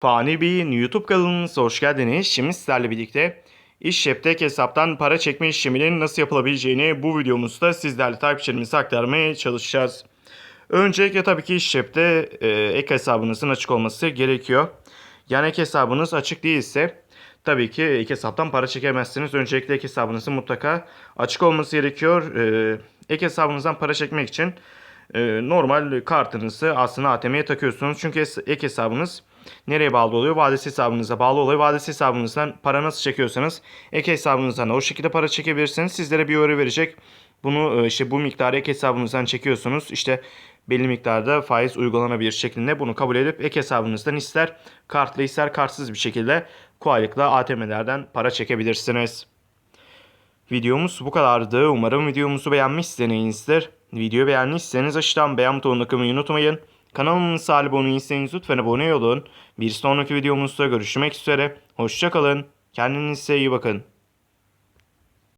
Fani Bey'in YouTube kanalımıza hoş geldiniz. Şimdi sizlerle birlikte iş tek hesaptan para çekme işleminin nasıl yapılabileceğini bu videomuzda sizlerle takipçilerimize aktarmaya çalışacağız. Öncelikle tabii ki iş cepte e, ek hesabınızın açık olması gerekiyor. Yani ek hesabınız açık değilse tabii ki ek hesaptan para çekemezsiniz. Öncelikle ek hesabınızın mutlaka açık olması gerekiyor. E, ek hesabınızdan para çekmek için normal kartınızı aslında ATM'ye takıyorsunuz. Çünkü ek hesabınız nereye bağlı oluyor? Vadesi hesabınıza bağlı oluyor. Vadesi hesabınızdan para nasıl çekiyorsanız ek hesabınızdan da o şekilde para çekebilirsiniz. Sizlere bir öğre verecek. Bunu e, işte bu miktarı ek hesabınızdan çekiyorsunuz. İşte belli miktarda faiz uygulanabilir şeklinde bunu kabul edip ek hesabınızdan ister kartlı ister kartsız bir şekilde kolaylıkla ATM'lerden para çekebilirsiniz. Videomuz bu kadardı. Umarım videomuzu beğenmişsinizdir. Videoyu beğendiyseniz aşağıdan beğen butonuna tıklamayı unutmayın. Kanalımıza abone değilseniz lütfen abone olun. Bir sonraki videomuzda görüşmek üzere. Hoşçakalın. Kendinize iyi bakın.